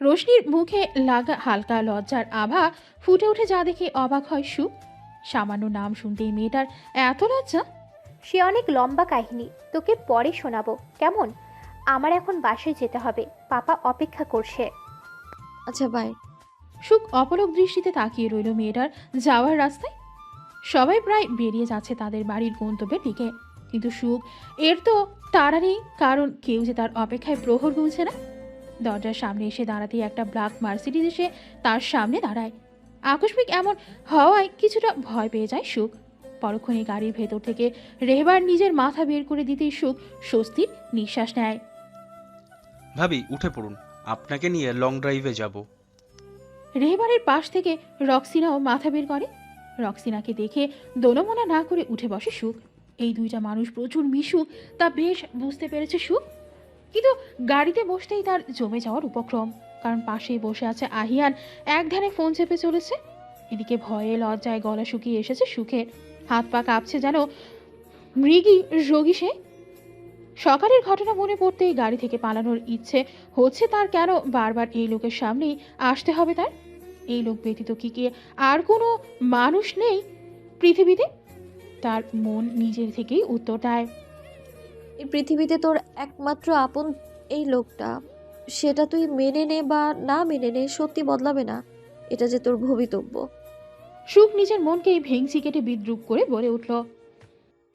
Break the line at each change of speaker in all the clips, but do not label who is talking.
রোশনির মুখে লাগা হালকা লজ্জার আভা ফুটে উঠে যা দেখে অবাক হয় সুখ সামান্য নাম শুনতেই মেয়েটার এত লজ্জা?
সে অনেক লম্বা কাহিনী তোকে পরে শোনাবো কেমন? আমার এখন বাসায় যেতে হবে পাপা অপেক্ষা করছে।
আচ্ছা বাই
সুখ অপলক দৃষ্টিতে তাকিয়ে রইল মেয়েটার যাওয়ার রাস্তায়। সবাই প্রায় বেরিয়ে যাচ্ছে তাদের বাড়ির গন্তব্যের দিকে। কিন্তু সুখ এর তো তাড়া নেই কারণ কেউ যে তার অপেক্ষায় প্রহর গুলছে না। দরজার সামনে এসে দাঁড়াতেই একটা ব্ল্যাক মার্সিডিজ এসে তার সামনে দাঁড়ায়। আকস্মিক এমন হওয়ায় কিছুটা ভয় পেয়ে যায় সুখ। পরক্ষণে গাড়ির ভেতর থেকে রেহবার নিজের মাথা বের করে দিতেই সুখ স্বস্তির নিঃশ্বাস নেয়।
ভাবি উঠে পড়ুন। আপনাকে নিয়ে লং ড্রাইভে যাব।
রেহবারের পাশ থেকে রক্সিনাও মাথা বের করে। রক্সিনাকে দেখে দোলমোনা না করে উঠে বসে সুখ। এই দুইটা মানুষ প্রচুর মিশুক তা বেশ বুঝতে পেরেছে সুখ। কিন্তু গাড়িতে বসতেই তার জমে যাওয়ার উপক্রম। কারণ পাশেই বসে আছে আহিয়ান এক ধ্যানে ফোন চেপে চলেছে। এদিকে ভয়ে লজ্জায় গলা শুকিয়ে এসেছে সুখের। হাত পা কাঁপছে যেন মৃগী রোগী সে। সকালের ঘটনা মনে পড়তেই গাড়ি থেকে পালানোর ইচ্ছে হচ্ছে তার কেন বারবার এই লোকের সামনেই আসতে হবে তার? এই লোক ব্যতীত কি কি? আর কোনো মানুষ নেই পৃথিবীতে? তার মন নিজের থেকেই উত্তর দেয়।
এই পৃথিবীতে তোর একমাত্র আপন এই লোকটা সেটা তুই মেনে নে বা না মেনে নে সত্যি বদলাবে না। এটা যে তোর ভবিতব্য।
সুখ নিজের মনকে এই ভেংচি কেটে বিদ্রুপ করে বলে উঠল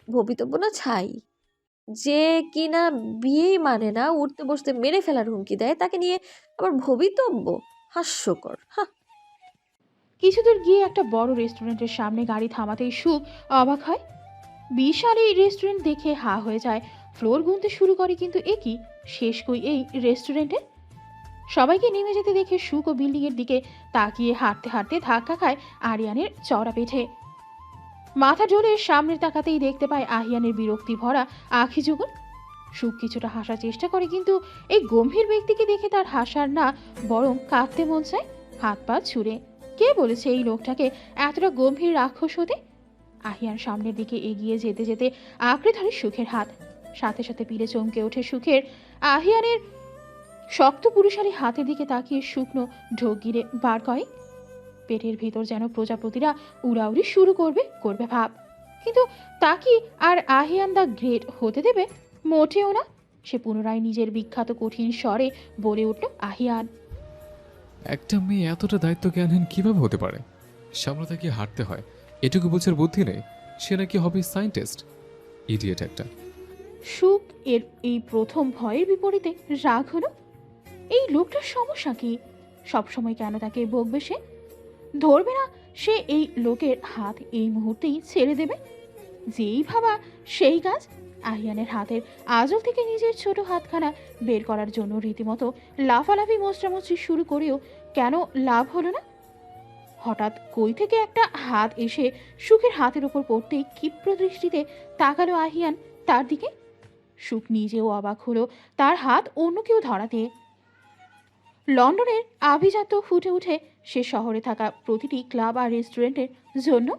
ভবিতব্য না ছাই। যে কিনা বিয়েই মানে না উঠতে বসতে মেরে ফেলার হুমকি দেয় তাকে নিয়ে আবার ভবিতব্য? হাস্যকর হা
কিছু দূর গিয়ে একটা বড় রেস্টুরেন্টের সামনে গাড়ি থামাতেই সুখ অবাক হয়। বিশাল এই রেস্টুরেন্ট দেখে হা হয়ে যায়। ফ্লোর গুনতে শুরু করে কিন্তু এ কি? শেষ কই এই রেস্টুরেন্টে? সবাইকে নেমে যেতে দেখে সুখ ও বিল্ডিংয়ের দিকে তাকিয়ে হাঁটতে হাঁটতে ধাক্কা খায় আরিয়ানের চড়া পেঠে মাথা ঢোলে সামনে তাকাতেই দেখতে পায় আহিয়ানের বিরক্তি ভরা আখি যুগল সুখ কিছুটা হাসার চেষ্টা করে কিন্তু এই গম্ভীর ব্যক্তিকে দেখে তার হাসার না বরং কাঁদতে মন চায়, হাত পা ছুঁড়ে। কে বলেছে এই লোকটাকে এতটা গম্ভীর রাক্ষস হতে? আহিয়ান সামনের দিকে এগিয়ে যেতে যেতে আঁকড়ে ধরে সুখের হাত। সাথে সাথে পিড়ে চমকে ওঠে সুখের। আহিয়ানের শক্ত পুরুষালী হাতের দিকে তাকিয়ে শুকনো ঢোক গিরে বার করে। পেটের ভিতর যেন প্রজাপতিরা উড়াউড়ি শুরু করবে করবে ভাব। কিন্তু তাকে আর আহিয়ান দা গ্রেট হতে দেবে? মোটেও না। সে পুনরায় নিজের বিখ্যাত কঠিন স্বরে বলে উঠল আহিয়ান।
একটা মেয়ে এতটা দায়িত্ব জ্ঞানহীন কীভাবে হতে পারে? সামনে তাকে হাঁটতে হয়? এটুকু বোঝার বুদ্ধি নেই। সে নাকি হবে সায়েন্টিস্ট। ইডিয়েট একটা।
সুখ এর এই প্রথম ভয়ের বিপরীতে রাগ হলো? এই লোকটার সমস্যা কি? সবসময় কেন তাকে বকবে সে? ধরবে না সে এই লোকের হাত এই মুহূর্তেই ছেড়ে দেবে? যেই ভাবা সেই কাজ আহিয়ানের হাতের আজল থেকে নিজের ছোট হাতখানা বের করার জন্য রীতিমতো লাফালাফি মোচড়ামুচড়ি শুরু করেও কেন লাভ হলো না? হঠাৎ কই থেকে একটা হাত এসে সুখের হাতের ওপর পড়তেই ক্ষিপ্র দৃষ্টিতে তাকালো আহিয়ান তার দিকে। সুখ নিজেও অবাক হলো, তার হাত অন্য কেউ ধরাতে। লন্ডনের আভিজাত্য ফুটে উঠে সে শহরে থাকা প্রতিটি ক্লাব আর রেস্টুরেন্টের জন্য।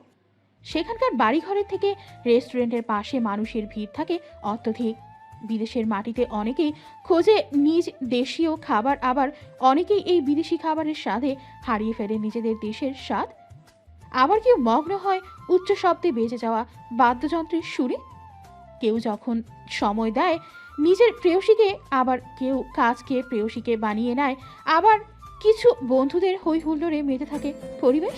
সেখানকার বাড়িঘরের থেকে রেস্টুরেন্টের পাশে মানুষের ভিড় থাকে অত্যধিক। বিদেশের মাটিতে অনেকেই খোঁজে নিজ দেশীয় খাবার, আবার অনেকেই এই বিদেশি খাবারের স্বাদে হারিয়ে ফেলে নিজেদের দেশের স্বাদ। আবার কেউ মগ্ন হয় উচ্চ শব্দে বেজে যাওয়া বাদ্যযন্ত্রের সুরে। কেউ যখন সময় দেয়, নিজের প্রেয়সীকে আবার কেউ কাজকে প্রেয়সীকে বানিয়ে নেয়, আবার কিছু বন্ধুদের হই হুল্লোড়ে মেতে থাকে পরিবেশ।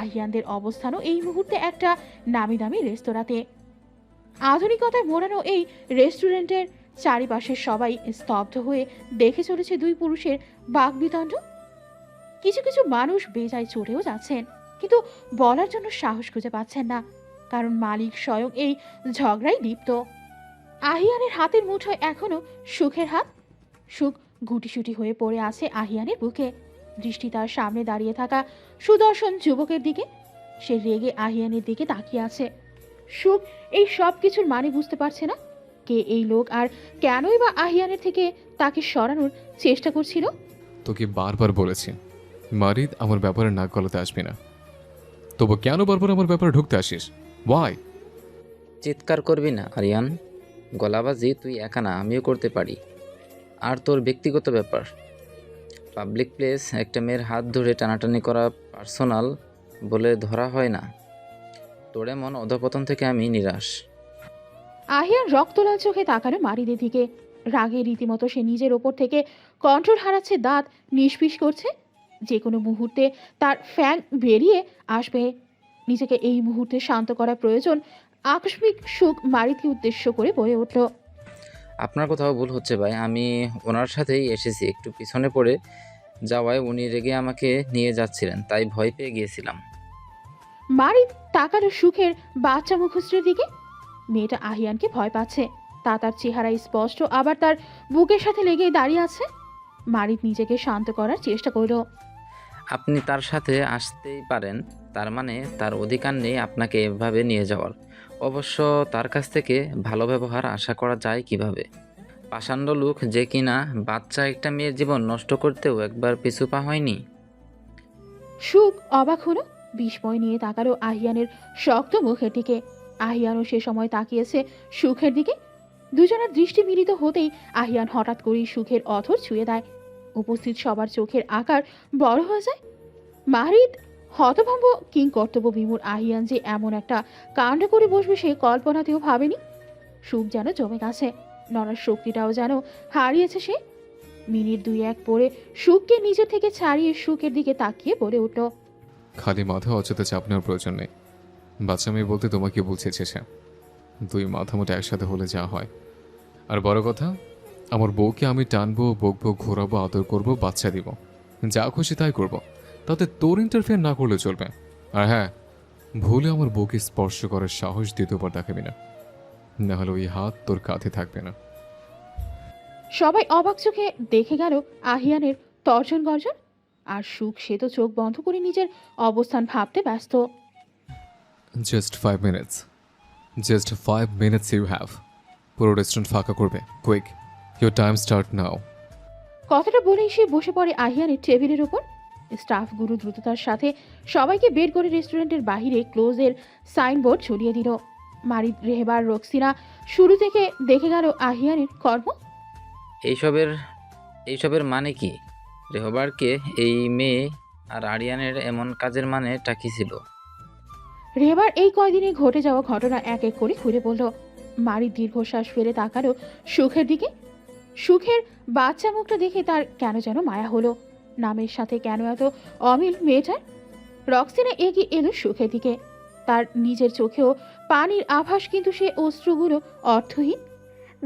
আহিয়ানদের অবস্থানও এই মুহূর্তে একটা নামি দামি রেস্তোরাঁতে। আধুনিকতায় মোড়ানো এই রেস্টুরেন্টের চারিপাশের সবাই স্তব্ধ হয়ে দেখে চলেছে দুই পুরুষের বাকবিতণ্ড কিছু কিছু মানুষ বেজায় চড়েও যাচ্ছেন, কিন্তু বলার জন্য সাহস খুঁজে পাচ্ছেন না। কারণ মালিক স্বয়ং এই ঝগড়ায় লিপ্ত। আহিয়ানের হাতের মুঠোয় এখনও সুখের হাত। সুখ গুটিসুটি হয়ে পড়ে আছে আহিয়ানের বুকে। দৃষ্টি তার সামনে দাঁড়িয়ে থাকা সুদর্শন যুবকের দিকে। সে রেগে আহিয়ানের দিকে তাকিয়ে আছে। সুখ এই সব কিছুর মানে বুঝতে পারছে না। কে এই লোক আর কেনই বা আহিয়ানের থেকে তাকে সরানোর চেষ্টা করছিল?
তোকে বারবার বলেছি, মারিদ আমার ব্যাপারে নাক গলাতে আসবি না। তবু কেন বারবার আমার ব্যাপারে ঢুকতে আসিস? ওয়াই
চিৎকার করবি না আরিয়ান। গলাবাজি তুই একা না আমিও করতে পারি। আর তোর ব্যক্তিগত ব্যাপার। পাবলিক প্লেস একটা মেয়ের হাত ধরে টানাটানি করা পার্সোনাল বলে ধরা হয় না। তোর এমন অধপতন থেকে আমি নিরাশ।
আহিয়ান রক্তলাল চোখে তাকালো মারিদের দিকে। রাগে রীতিমতো সে নিজের ওপর থেকে কন্ট্রোল হারাচ্ছে দাঁত নিষ্পিস করছে। যে কোনো মুহূর্তে তার ফ্যান বেরিয়ে আসবে। নিজেকে এই মুহূর্তে শান্ত করা প্রয়োজন আকস্মিক সুখ মারিদকে উদ্দেশ্য করে বলে উঠল।
আপনার কোথাও ভুল হচ্ছে ভাই। আমি ওনার সাথেই এসেছি। একটু পিছনে পড়ে যাওয়ায় উনি রেগে আমাকে নিয়ে যাচ্ছিলেন তাই ভয় পেয়ে গিয়েছিলাম।
মারিদ তাকালো সুখের বাচ্চা মুখশ্রীর দিকে। মেয়েটা আহিয়ানকে ভয় পাচ্ছে। তা তার চেহারায় স্পষ্ট আবার তার বুকের সাথে লেগে দাঁড়িয়ে আছে। মারিত নিজেকে শান্ত করার চেষ্টা করল।
আপনি তার সাথে আসতেই পারেন, তার মানে তার অধিকার নেই আপনাকে এভাবে নিয়ে যাওয়ার। অবশ্য তার কাছ থেকে ভালো ব্যবহার আশা করা যায় কীভাবে? পাষাণ্ড লোক যে কিনা বাচ্চা একটা মেয়ের জীবন নষ্ট করতেও একবার পিছু পা হয়নি।
সুখ অবাক হলো, বিস্ময় নিয়ে তাকালো আহিয়ানের শক্ত মুখের দিকে। আহিয়ানও সে সময় তাকিয়েছে সুখের দিকে। দুজনের দৃষ্টি মিলিত হতেই আহিয়ান হঠাৎ করেই সুখের অথর ছুঁয়ে দেয়। উপস্থিত সবার চোখের আকার বড় হয়ে যায়। মাহরিদ হতভম্ব কিং কর্তব্য বিমুর আহিয়ান যে এমন একটা কাণ্ড করে বসবে সে কল্পনাতেও ভাবেনি। সুখ যেন জমে গেছে নড়ার শক্তিটাও যেন হারিয়েছে সে। মিনিট দুই এক পরে সুখকে নিজের থেকে ছাড়িয়ে সুখের দিকে তাকিয়ে বলে উঠল,
খালি মাথা অচেতে চাপ নেওয়ার প্রয়োজন নেই। বাচ্চা মেয়ে বলতে তোমাকে বলছে চেয়েছে দুই মাথা মোটা একসাথে হলে যা হয়। আর বড় কথা আমার বউকে আমি টানবো বকবো ঘোরাবো আদর করব বাচ্চা দিব। যা খুশি তাই করব। তাতে তোর ইন্টারফেয়ার না করলে চলবে। আর হ্যাঁ ভুলে আমার বউকে স্পর্শ করার সাহস দ্বিতীয়বার দেখাবি না। না হলে ওই হাত তোর কাঁধে থাকবে না।
সবাই অবাক চোখে দেখে গেল আহিয়ানের তর্জন গর্জন। আর সুখ সে তো চোখ বন্ধ করে নিজের অবস্থান ভাবতে ব্যস্ত।
Just five minutes just five minutes you have পুরো রেস্টুরেন্ট ফাঁকা করবে। Quick your time start now
কথাটা বলেই সে বসে পড়ে আহিয়ানের টেবিলের ওপর গুরু দ্রুততার সাথে সবাইকে বের করে রেস্টুরেন্টের বাইরে ক্লোজের সাইনবোর্ড ছড়িয়ে দিল। মারিদ রেহেবার রক্সিনা শুরু থেকে দেখে গেল আহিয়ানের কর্ম।
এইসবের এইসবের মানে কি? রেহবারকে এই মেয়ে আর আরিয়ানের এমন কাজের মানে টাকি ছিল?
রেহবার এই কয়দিনে ঘটে যাওয়া ঘটনা এক এক করে ঘুরে বলল মারিদ দীর্ঘশ্বাস ফেলে তাকালো সুখের দিকে। সুখের বাচ্চা মুখটা দেখে তার কেন যেন মায়া হলো? নামের সাথে কেন এত অমিল মেয়েটার? রক্সিনা এগিয়ে এলো সুখের দিকে। তার নিজের চোখেও পানির আভাস কিন্তু সে অস্ত্রগুলো অর্থহীন।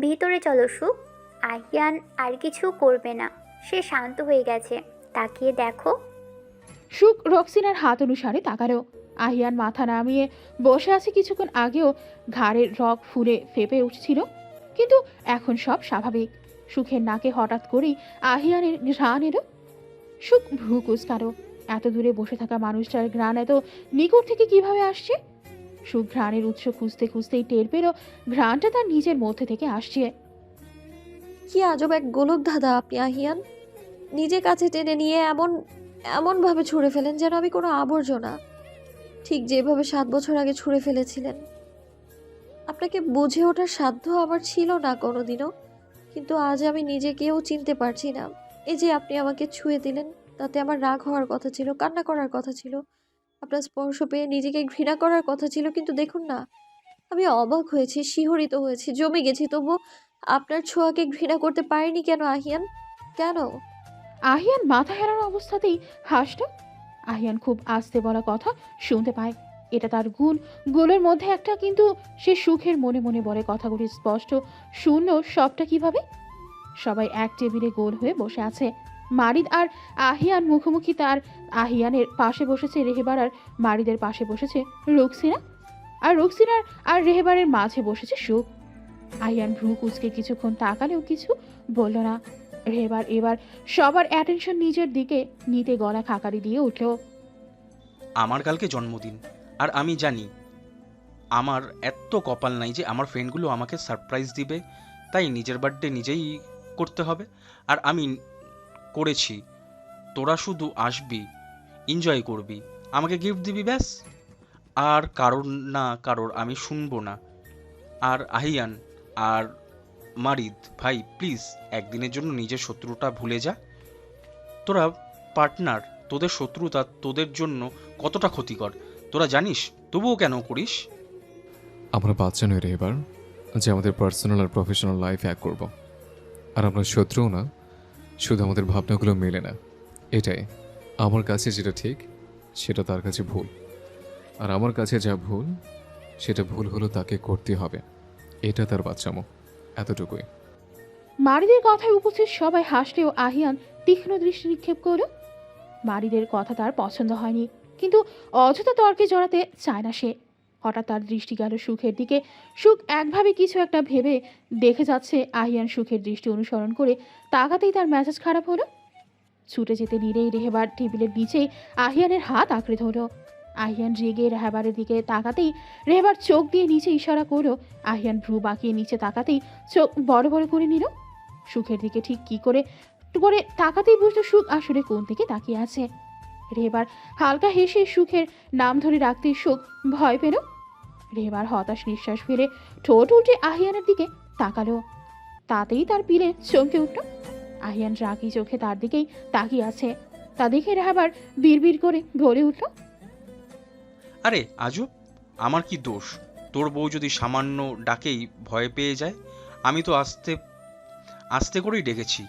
ভিতরে চলো সুখ। আহিয়ান আর কিছু করবে না। সে শান্ত হয়ে গেছে। তাকিয়ে দেখো।
সুখ রক্সিনার হাত অনুসারে তাকালো। আহিয়ান মাথা নামিয়ে বসে আছে কিছুক্ষণ আগেও ঘাড়ের রক ফুলে ফেপে উঠছিল। কিন্তু এখন সব স্বাভাবিক। সুখের নাকে হঠাৎ করেই আহিয়ানের ঘ্রাণ এলো। সুখ ভ্রু কুচকালো এত দূরে বসে থাকা মানুষটার ঘ্রাণ এত নিকট থেকে কীভাবে আসছে? সুখ ঘ্রাণের উৎস খুঁজতে খুঁজতেই টের পেল, ঘ্রাণটা তার নিজের মধ্যে থেকে আসছে।
কি আজব এক গোলক দাদা আপনি, আহিয়ান। নিজে কাছে টেনে নিয়ে এমন, এমনভাবে ছুঁড়ে ফেলেন যেন আমি কোনো আবর্জনা। ঠিক যেভাবে সাত বছর আগে ছুঁড়ে ফেলেছিলেন। আপনাকে বুঝে ওঠার সাধ্য আমার ছিল না কোনোদিনও। কিন্তু আজ আমি নিজেকেও চিনতে পারছি না। এই যে আপনি আমাকে ছুঁয়ে দিলেন, তাতে আমার রাগ হওয়ার কথা ছিল, কান্না করার কথা ছিল, আপনার স্পর্শ পেয়ে নিজেকে ঘৃণা করার কথা ছিল, কিন্তু দেখুন না, আমি অবাক হয়েছি, শিহরিত হয়েছি, জমে গেছি, তবু আপনার ছোঁয়াকে ঘৃণা করতে পারিনি কেন, আহিয়ান? কেন?
আহিয়ান মাথা হেরানো অবস্থাতেই হাসল। আহিয়ান খুব আস্তে বলা কথা শুনতে পায়। এটা তার গুণ। গুলোর মধ্যে একটা কিন্তু সে সুখের মনে মনে বলে কথাগুলি স্পষ্ট। শূন্য, সবটা কীভাবে? সবাই এক টেবিলে গোল হয়ে বসে আছে। মারিদ আর আহিয়ান মুখোমুখি তার আহিয়ানের পাশে বসেছে, রেহেবার আর মারিদের পাশে বসেছে রুকসিনা। আর রুকসিনার আর রেহেবারের মাঝে বসেছে সুখ আহিয়ান ভ্রু কুচকে কিছুক্ষণ তাকালেও কিছু বলল না। রেহেবার এবার সবার অ্যাটেনশন নিজের দিকে, নিতে গলা খাকারি দিয়ে উঠল।
আমার কালকে জন্মদিন। আর আমি জানি, আমার এত কপাল নাই যে আমার ফ্রেন্ডগুলো আমাকে সারপ্রাইজ দিবে। তাই নিজের বার্থডে নিজেই করতে হবে। আর আমি করেছি। তোরা শুধু আসবি এনজয় করবি। আমাকে গিফট দিবি ব্যাস। আর কারোর না কারোর আমি শুনব না। আর আহিয়ান, আর মারিদ, ভাই প্লিজ একদিনের জন্য নিজের শত্রুটা ভুলে যা। তোরা পার্টনার তোদের শত্রুতা তোদের জন্য কতটা ক্ষতিকর। তোরা জানিস তবুও কেন করিস?
আমরা বাচ্চা নই রে এবার যে আমাদের পার্সোনাল আর প্রফেশনাল লাইফ এক করব। আর আমরা শত্রুও না শুধু আমাদের ভাবনাগুলো মেলে না। এটাই আমার কাছে যেটা ঠিক সেটা তার কাছে ভুল। আর আমার কাছে যা ভুল সেটা ভুল হলো তাকে করতে হবে। এটা তার বাচ্চামো এতটুকুই।
মারিদের কথায় উপস্থিত সবাই হাসলেও আহিয়ান তীক্ষ্ণ দৃষ্টি নিক্ষেপ করল। মারিদের কথা তার পছন্দ হয়নি। কিন্তু অযথা তর্কে জড়াতে চায় না সে। হঠাৎ তার দৃষ্টি গেল সুখের দিকে। সুখ একভাবে কিছু একটা ভেবে দেখে যাচ্ছে আহিয়ান সুখের দৃষ্টি অনুসরণ করে। তাকাতেই তার মেজাজ খারাপ হলো। ছুটে যেতে নিরেই রেহেবার টেবিলের নিচেই আহিয়ানের হাত আঁকড়ে ধরল। আহিয়ান রেগে রেহাবারের দিকে তাকাতেই রেহেবার চোখ দিয়ে নিচে ইশারা করল। আহিয়ান ভ্রু বাঁকিয়ে নিচে তাকাতেই চোখ বড় বড় করে নিল। সুখের দিকে ঠিক কি করে করে তাকাতেই বুঝলো সুখ আসলে কোন দিকে তাকিয়ে আছে। রেবার হালকা হেসে সুখের নাম ধরে রাখতে সুখ ভয় পেল। রেবার হতাশ নিঃশ্বাস ফেলে ঠোঁট উল্টে আহিয়ানের দিকে তাকালো। তাতেই তার পিলে চমকে উঠল। আহিয়ান রাগি চোখে তার দিকেই তাকিয়ে আছে। তা দেখে রেহাবার বিড়বিড় করে ভরে উঠল।
আরে, আজব! আমার কি দোষ? তোর বউ যদি সামান্য ডাকেই ভয় পেয়ে যায়, আমি তো আস্তে আস্তে করেই ডেকেছি।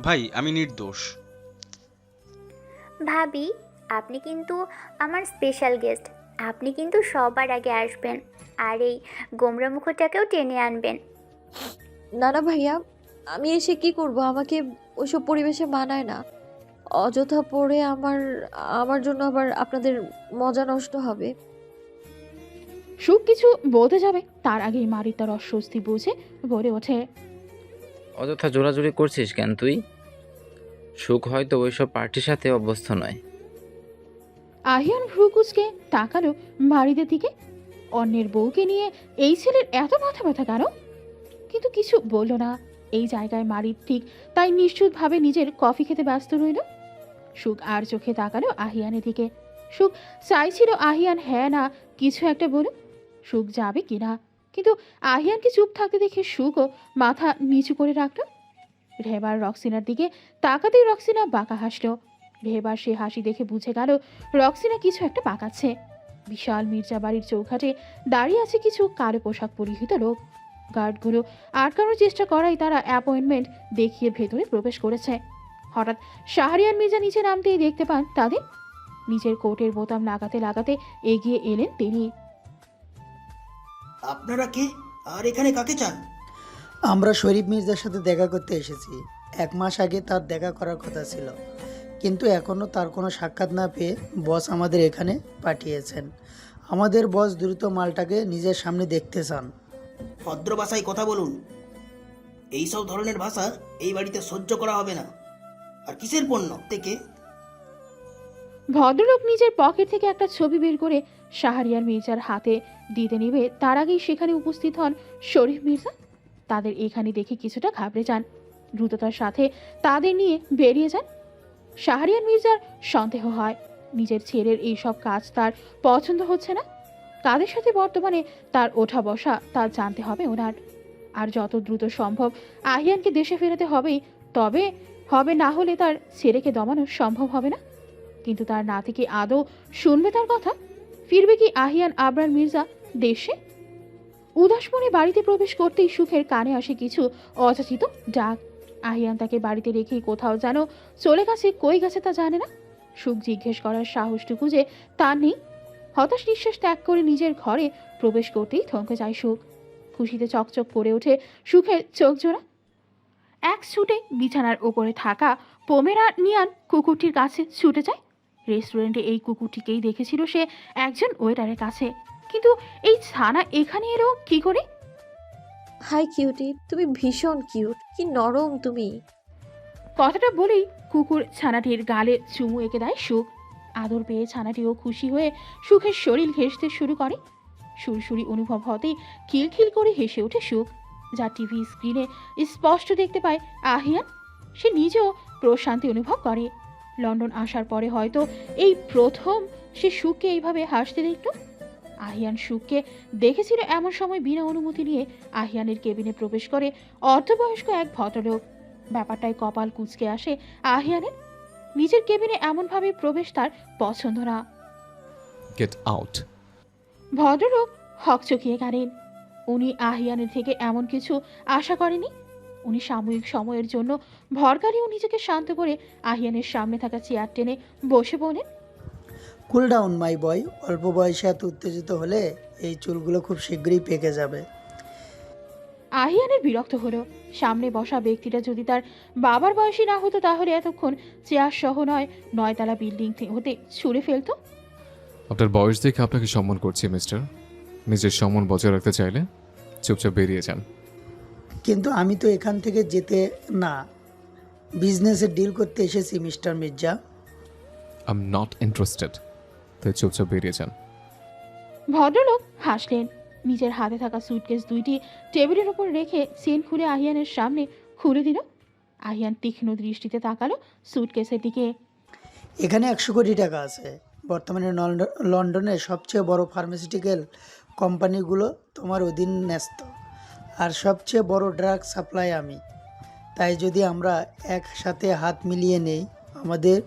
ভাই, আমি নির্দোষ।
ভাবি আপনি কিন্তু আমার স্পেশাল গেস্ট আপনি কিন্তু সবার আগে আসবেন আর এই গোমরা মুখটাকেও টেনে আনবেন।
না না ভাইয়া আমি এসে কি করব? আমাকে ওইসব পরিবেশে মানায় না। অযথা পড়ে আমার আমার জন্য আবার আপনাদের মজা নষ্ট হবে।
সুখ কিছু বলতে যাবে তার আগেই মারি তার অস্বস্তি বুঝে বলে ওঠে।
অযথা জোরাজুরি করছিস কেন তুই? সুখ হয়তো ওইসব পার্টির সাথে অভ্যস্ত নয়।
আহিয়ান ভ্রুকুচকে তাকালো মারিদের দিকে। অন্যের বউকে নিয়ে এই ছেলের এত মাথা ব্যথা কেন? কিন্তু কিছু বলল না। এই জায়গায় মারির ঠিক তাই নিশ্চুতভাবে নিজের কফি খেতে ব্যস্ত রইল। সুখ আর চোখে তাকালো আহিয়ানের দিকে। সুখ চাইছিল আহিয়ান হ্যাঁ না, কিছু একটা বলুক সুখ যাবে কিনা? কিন্তু আহিয়ানকে চুপ থাকতে দেখে সুখও মাথা নিচু করে রাখল। রেবার রক্সিনার দিকে তাকাতেই রক্সিনা বাঁকা হাসলো। রেবার সে হাসি দেখে বুঝে গেল রক্সিনা কিছু একটা পাকাচ্ছে বিশাল মির্জা বাড়ির চৌখাটে দাঁড়িয়ে আছে কিছু কালো পোশাক পরিহিত লোক। গার্ডগুলো আটকানোর চেষ্টা করায় তারা অ্যাপয়েন্টমেন্ট দেখিয়ে ভেতরে প্রবেশ করেছে। হঠাৎ শাহরিয়ার মির্জা নিচে নামতেই দেখতে পান তাদের। নিজের কোটের বোতাম লাগাতে লাগাতে এগিয়ে এলেন তিনি।
আপনারা কে? আর এখানে কাকে চান? আমরা শরীফ মির্জার সাথে দেখা করতে এসেছি। এক মাস আগে তার দেখা করার কথা ছিল। কিন্তু এখনও তার কোনো সাক্ষাৎ না পেয়ে বস আমাদের এখানে পাঠিয়েছেন। আমাদের বস দ্রুত মালটাকে নিজের সামনে দেখতে চান। ভদ্র ভাষায় কথা বলুন। এই সব ধরনের ভাষা এই বাড়িতে সহ্য করা হবে না। আর কিসের পণ্য থেকে
ভদ্রলোক নিজের পকেট থেকে একটা ছবি বের করে শাহরিয়ার মির্জার হাতে দিতে নেবে। তার আগেই সেখানে উপস্থিত হন শরীফ মির্জা তাদের এখানে দেখে কিছুটা ঘাবড়ে যান। দ্রুততার সাথে তাদের নিয়ে বেরিয়ে যান। শাহরিয়ার মির্জার সন্দেহ হয়। নিজের ছেলের এই সব কাজ তার পছন্দ হচ্ছে না। কাদের সাথে বর্তমানে তার ওঠা বসা তা জানতে হবে ওনার। আর যত দ্রুত সম্ভব আহিয়ানকে দেশে ফেরাতে হবেই। তবে হবে না হলে তার ছেলেকে দমানো সম্ভব হবে না। কিন্তু তার নাতি কি আদৌ শুনবে তার কথা? ফিরবে কি আহিয়ান, আবরার, মির্জা দেশে? উদাস মনে বাড়িতে প্রবেশ করতেই সুখের কানে আসে কিছু অযাচিত ডাক। আহিয়ান তাকে বাড়িতে রেখেই কোথাও যেন চলে গেছে, কই গেছে তা জানে না। সুখ জিজ্ঞেস করার সাহসটুকু যে তার নেই। হতাশ নিঃশ্বাস ত্যাগ করে নিজের ঘরে প্রবেশ করতেই থমকে যায় সুখ। খুশিতে চকচক করে ওঠে সুখের চোখ জোড়া এক ছুটে বিছানার ওপরে থাকা পোমেরা নিয়ান কুকুরটির কাছে ছুটে যায়। রেস্টুরেন্টে এই কুকুরটিকেই দেখেছিল সে একজন ওয়েটারের কাছে। কিন্তু এই ছানা এখানে এলো কি করে?
হাই কিউটি তুমি ভীষণ কিউট। কি নরম তুমি।
কথাটা বলেই কুকুর ছানাটির গালে চুমু এঁকে দেয় সুখ। আদর পেয়ে ছানাটিও খুশি হয়ে সুখের শরীর ঘেঁষতে শুরু করে। সুরসুরি অনুভব হতেই খিলখিল করে হেসে ওঠে সুখ যা টিভি স্ক্রিনে স্পষ্ট দেখতে পায় আহিয়ান। সে নিজেও প্রশান্তি অনুভব করে। লন্ডন আসার পরে হয়তো এই প্রথম সে সুখকে এইভাবে হাসতে দেখল। আহিয়ান সুখকে দেখেছিল এমন সময় বিনা অনুমতি নিয়ে আহিয়ানের কেবিনে প্রবেশ করে অর্ধবয়স্ক এক ভদ্রলোক। ব্যাপারটায় কপাল কুচকে আসে আহিয়ানের। নিজের কেবিনে এমনভাবে প্রবেশ তার পছন্দ না।
গেট আউট
ভদ্রলোক হকচকিয়ে গেলেন উনি আহিয়ানের থেকে এমন কিছু আশা করেনি? উনি সাময়িক সময়ের জন্য ভরকারিও নিজেকে শান্ত করে আহিয়ানের সামনে থাকা চেয়ার টেনে বসে বলেন
কুল ডাউন মাই বয় অল্প বয়সে এত উত্তেজিত হলে এই চুলগুলো খুব শীঘ্রই পেকে যাবে।
আহিয়ানের বিরক্ত হলো। সামনে বসা ব্যক্তিটা যদি তার বাবার বয়সী না হতো তাহলে এতক্ষণ চেয়ার সহ নয় নয়তলা বিল্ডিং হতে ছুঁড়ে ফেলতো।
আপনার বয়স দেখে আপনাকে সম্মান করছি মিস্টার। নিজের সম্মান বজায় রাখতে চাইলে চুপচাপ বেরিয়ে যান।
কিন্তু আমি তো এখান থেকে যেতে না। বিজনেসের ডিল করতে এসেছি mister Mirza.
I am not interested তাই চুপচাপ বেরিয়ে যান।
ভদ্রলোক হাসলেন। নিজের হাতে থাকা সুটকেস দুইটি টেবিলের উপর রেখে চেন খুলে আহিয়ানের সামনে খুলে দিল। আহিয়ান তীক্ষ্ণ দৃষ্টিতে তাকালো সুটকেসের দিকে।
এখানে একশো কোটি টাকা আছে। বর্তমানে লন্ডন- লন্ডনের সবচেয়ে বড় ফার্মাসিউটিক্যাল কোম্পানিগুলো তোমার অধীন ন্যস্ত। আর সবচেয়ে বড় ড্রাগ সাপ্লাই আমি। তাই যদি আমরা একসাথে হাত মিলিয়ে নেই আমাদের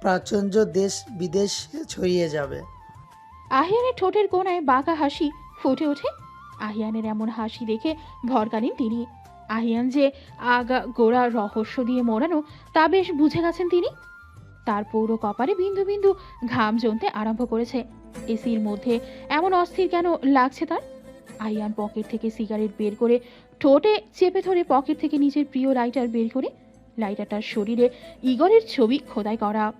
প্রাচুর্য দেশ বিদেশে ছড়িয়ে যাবে।
আহিয়ানের ঠোঁটের কোণায় বাঁকা হাসি ফুটে ওঠে। আহিয়ানের এমন হাসি দেখে ভরকালীন তিনি। আহিয়ান যে আগা গোড়া রহস্য দিয়ে মোড়ানো, তা বেশ বুঝে গেছেন তিনি। তার পৌর কপালে বিন্দু বিন্দু ঘাম জমতে আরম্ভ করেছে। এসির মধ্যে এমন অস্থির কেন লাগছে তার? আহিয়ান পকেট থেকে সিগারেট বের করে ঠোঁটে চেপে ধরে পকেট থেকে নিজের প্রিয় লাইটার বের করে, লাইটারটার শরীরে ইগলের ছবি খোদাই করা।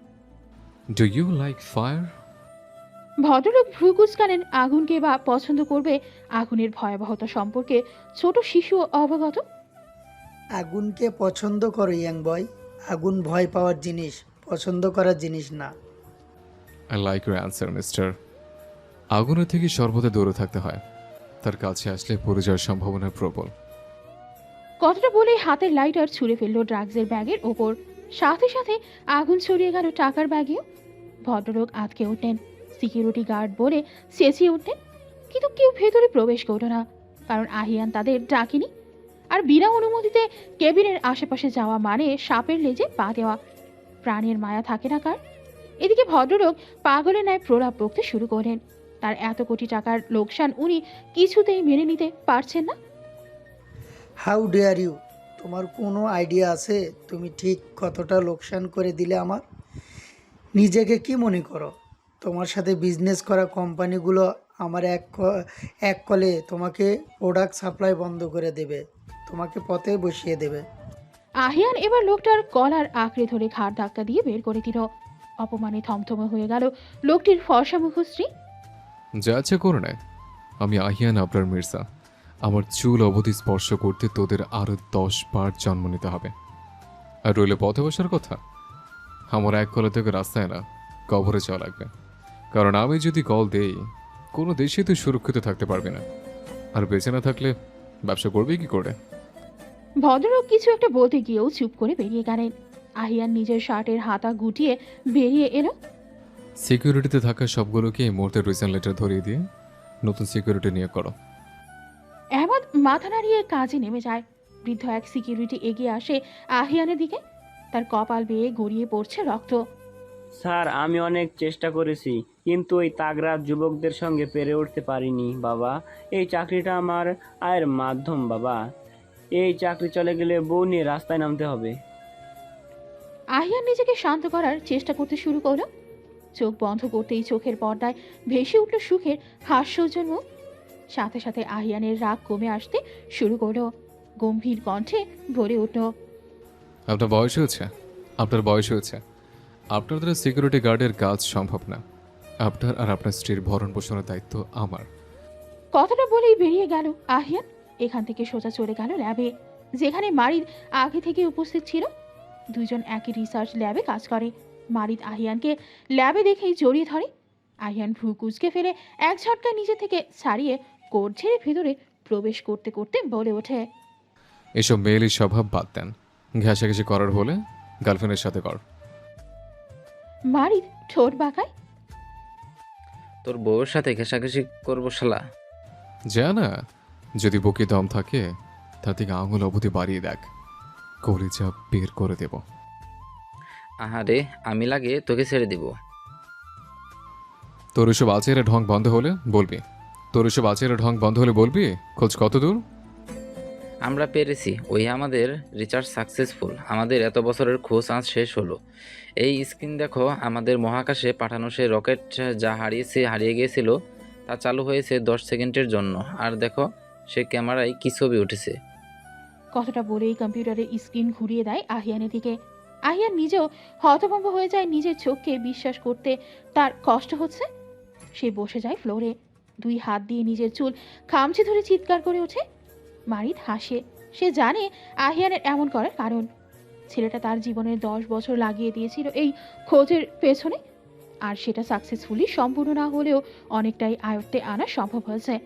ডু ইউ লাইক ফায়ার
ভদ্রলোক ভ্রুকুচকালেন আগুনকে বা পছন্দ করবে আগুনের ভয়াবহতা সম্পর্কে ছোট শিশু অবগত?
আগুনকে পছন্দ করো ইয়াং বয়। আগুন ভয় পাওয়ার জিনিস পছন্দ করার জিনিস না।
I like your answer mister আগুনের থেকে সর্বদা দূরে থাকতে হয়। তার কাছে আসলে পড়ে যাওয়ার সম্ভাবনা প্রবল।
কথাটা বলে হাতের লাইটার ছুঁড়ে ফেলল ড্রাগসের ব্যাগের ওপর। সাথে সাথে আগুন ছড়িয়ে গেল টাকার ব্যাগেও। ভদ্রলোক আটকে উঠলেন। সিকিউরিটি গার্ড বলে চেঁচিয়ে উঠলেন, কিন্তু কেউ ভেতরে প্রবেশ করল না, কারণ আহিয়ান তাদের ডাকেনি। আর বিনা অনুমতিতে কেবিনের আশেপাশে যাওয়া মানে সাপের লেজে পা দেওয়া। প্রাণের মায়া থাকে না কার? এদিকে ভদ্রলোক পাগলের ন্যায় প্রলাপ বকতে শুরু করলেন। তার এত কোটি টাকার লোকসান উনি কিছুতেই মেনে নিতে পারছেন না।
হাউ ডেয়ার ইউ তোমার কোনো আইডিয়া আছে? তুমি ঠিক কতটা লোকসান করে দিলে আমার? নিজেকে কি মনে করো? তোমার সাথে বিজনেস করা কোম্পানিগুলো আমার এক এক কলে তোমাকে প্রোডাক্ট সাপ্লাই বন্ধ করে দেবে। তোমাকে পথে বসিয়ে দেবে।
আহিয়ান এবার লোকটার কলার আঁকড়ে ধরে ঘাড় ধাক্কা দিয়ে বের করে দিল। অপমানে থমথমে হয়ে গেল লোকটির ফর্সা মুখশ্রী।
যা আছে করে নেয় আমি আহিয়ান আবরার মির্জা। আমার চুল অবধি স্পর্শ করতে তোদের আরও দশ বার জন্ম নিতে হবে। আর রইলে পথে বসার কথা? আমার এক কলে থেকে রাস্তায় না কবরে যাওয়া লাগবে। কারণ আমি যদি কল দেই কোনো দেশে তুই সুরক্ষিত থাকতে পারবি না। আর বেঁচে না থাকলে ব্যবসা করবি কি করে?
ভদ্রলোক কিছু একটা বলতে গিয়েও চুপ করে বেরিয়ে গেলেন। আহিয়ান নিজের শার্টের হাতা গুটিয়ে বেরিয়ে এলো।
সিকিউরিটিতে থাকা সবগুলোকে এই মুহূর্তে রিজন লেটার ধরিয়ে দিয়ে নতুন সিকিউরিটি নিয়ে করো।
মাথা নাড়িয়ে কাজে নেমে যায়। বৃদ্ধ এক সিকিউরিটি এগিয়ে আসে আহিয়ানের দিকে। তার কপাল বেয়ে গড়িয়ে পড়ছে রক্ত।
স্যার আমি অনেক চেষ্টা করেছি কিন্তু ওই তাগড়া যুবকদের সঙ্গে পেরে উঠতে পারিনি বাবা। এই চাকরিটা আমার আয়ের মাধ্যম বাবা। এই চাকরি চলে গেলে বউ নিয়ে রাস্তায় নামতে হবে।
আহিয়ান নিজেকে শান্ত করার চেষ্টা করতে শুরু করল। চোখ বন্ধ করতেই চোখের পর্দায় ভেসে উঠল সুখের হাস্যজন মুখ। সাথে সাথে আহিয়ানের রাগ কমে আসতে শুরু করল। গম্ভীর কণ্ঠে ভরে উঠল
আপনার বয়স হয়েছে? আপনার বয়স হয়েছে। আপনার দ্বারা সিকিউরিটি গার্ডের কাজ সম্ভব না। আপনার আর আপনার স্ত্রীর ভরণ পোষণের দায়িত্ব আমার।
কথাটা বলেই বেরিয়ে গেল আহিয়ান। এখান থেকে সোজা চলে গেল ল্যাবে যেখানে মারিদ আগে থেকে উপস্থিত ছিল। দুজন একই রিসার্চ ল্যাবে কাজ করে। মারিদ আহিয়ানকে ল্যাবে দেখেই জড়িয়ে ধরে। আহিয়ান ভ্রু কুচকে ফেলে এক ঝটকায় নিজে থেকে ছাড়িয়ে কোট ঝেড়ে ভেতরে প্রবেশ করতে করতে বলে ওঠে।
এসব মেয়েলি স্বভাব বাদ দেন। ঘেঁষাঘেঁষি করার হলে গার্লফ্রেন্ডের সাথে কর।
মারিদ ঠোঁট বাঁকায়।
তোর বউয়ের সাথে ঘেঁষাঘেঁষি করব শালা।
যা না যদি বুকে দম থাকে তা থেকে আঙুল অবধি বাড়িয়ে দেখ। কলিজা বের করে দেব।
আহারে আমি লাগে তোকে ছেড়ে দিব।
তোর এসব আচেরা ঢং বন্ধ হলে বলবি। তোর এসব আচেরা ঢং বন্ধ হলে বলবি? খোঁজ কত দূর?
আমরা পেরেছি ওই আমাদের রিচার্জ সাকসেসফুল। আমাদের এত বছরের খোঁজ আজ শেষ হলো। এই স্ক্রিন দেখো আমাদের মহাকাশে পাঠানো সেই রকেট যা হারিয়েছে হারিয়ে গিয়েছিল তা চালু হয়েছে দশ সেকেন্ডের জন্য। আর দেখো সে ক্যামেরায় কি ছবি উঠেছে।
কথাটা বলেই কম্পিউটারে স্ক্রিন ঘুরিয়ে দেয় আহিয়ানের দিকে। আহিয়ান নিজেও হতভম্ব হয়ে যায় নিজের চোখকে বিশ্বাস করতে। তার কষ্ট হচ্ছে? সে বসে যায় ফ্লোরে। দুই হাত দিয়ে নিজের চুল খামচে ধরে চিৎকার করে ওঠে। মারিত হাসে। সে জানে আহিয়ানের এমন করার কারণ। ছেলেটা তার জীবনের দশ বছর লাগিয়ে দিয়েছিল এই খোঁজের পেছনে। আর সেটা সাকসেসফুলি সম্পূর্ণ না হলেও অনেকটাই আয়ত্তে আনা সম্ভব হয়েছে।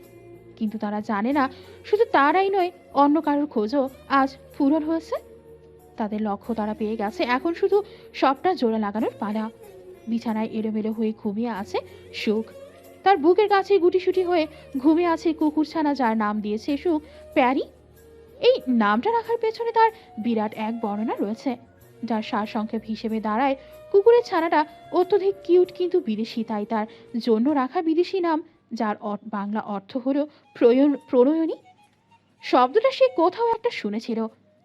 কিন্তু তারা জানে না, শুধু তারাই নয়, অন্য কারোর খোঁজও আজ পূরণ হয়েছে। তাদের লক্ষ্য তারা পেয়ে গেছে। এখন শুধু সবটা জোড়া লাগানোর পালা। বিছানায় এলোমেলো হয়ে ঘুমিয়ে আছে সুখ। তার বুকের কাছে গুটিসুটি হয়ে ঘুমে আছে কুকুরছানা যার নাম দিয়েছে সুখ প্যারি। এই নামটা রাখার পেছনে তার বিরাট এক বর্ণনা রয়েছে। যার সার সংক্ষেপ হিসেবে দাঁড়ায়, কুকুরের ছানাটা অত্যধিক কিউট কিন্তু বিদেশি, তাই তার জন্য রাখা বিদেশি নাম, যার বাংলা অর্থ হলো প্রণয়নী। শব্দটা সে কোথাও একটা শুনেছিল,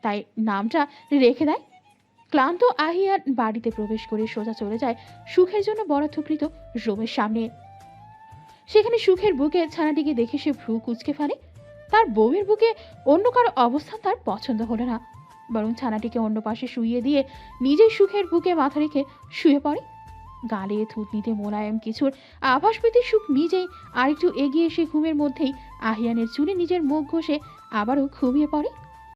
তাই নামটা রেখে দেয়। ক্লান্ত আহিয়ান বাড়িতে প্রবেশ করে সোজা চলে যায় সুখের জন্য বরাদ্দকৃত রোমের সামনে। সেখানে সুখের বুকে ছানাটিকে দেখে সে ভ্রু কুচকে ফেলে। তার বউয়ের বুকে অন্য কারও অবস্থান তার পছন্দ হলো না। বরং ছানাটিকে অন্য পাশে শুইয়ে দিয়ে নিজেই সুখের বুকে মাথা রেখে শুয়ে পড়ে। গালে থুতনিতে মোলায়েম কিছুর আভাস পেতে সুখ নিজেই আরেকটু এগিয়ে এসে ঘুমের মধ্যেই আহিয়ানের চুলে নিজের মুখ ঘষে আবারও ঘুমিয়ে পড়ে।